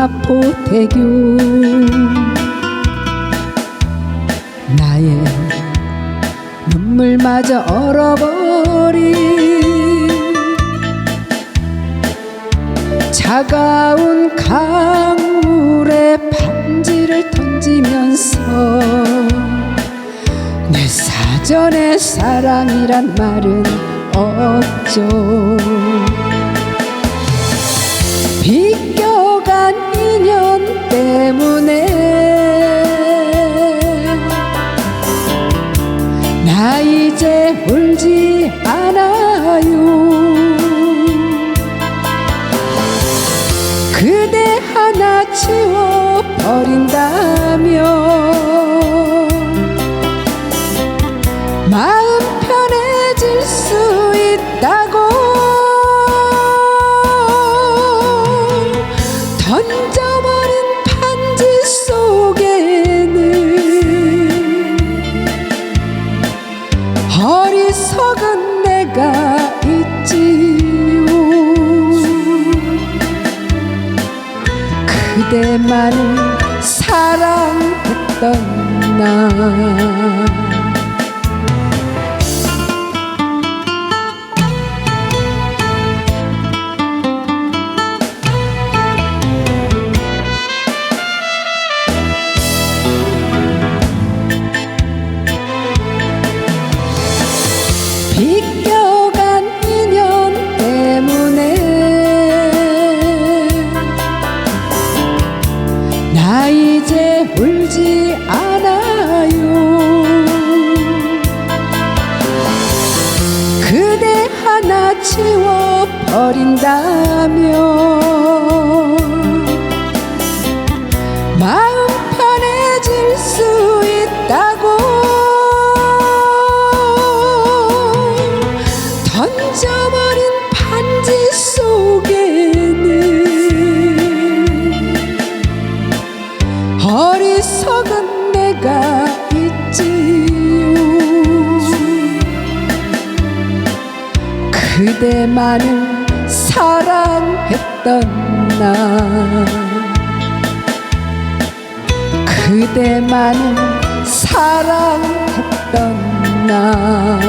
마포대교. 나의 눈물마저 얼어버린 차가운 강물에 반지를 던지면서 내 사전에 사랑이란 말은 없죠 나 이제 울지 않아요. 그대 하나 치워 버린다면 내가 있지요 그대만을 사랑했던 나. 비껴 울지 않아요. 그대 하나 치워 버린다면 그대만을 사랑했던 나 그대만을 사랑했던 나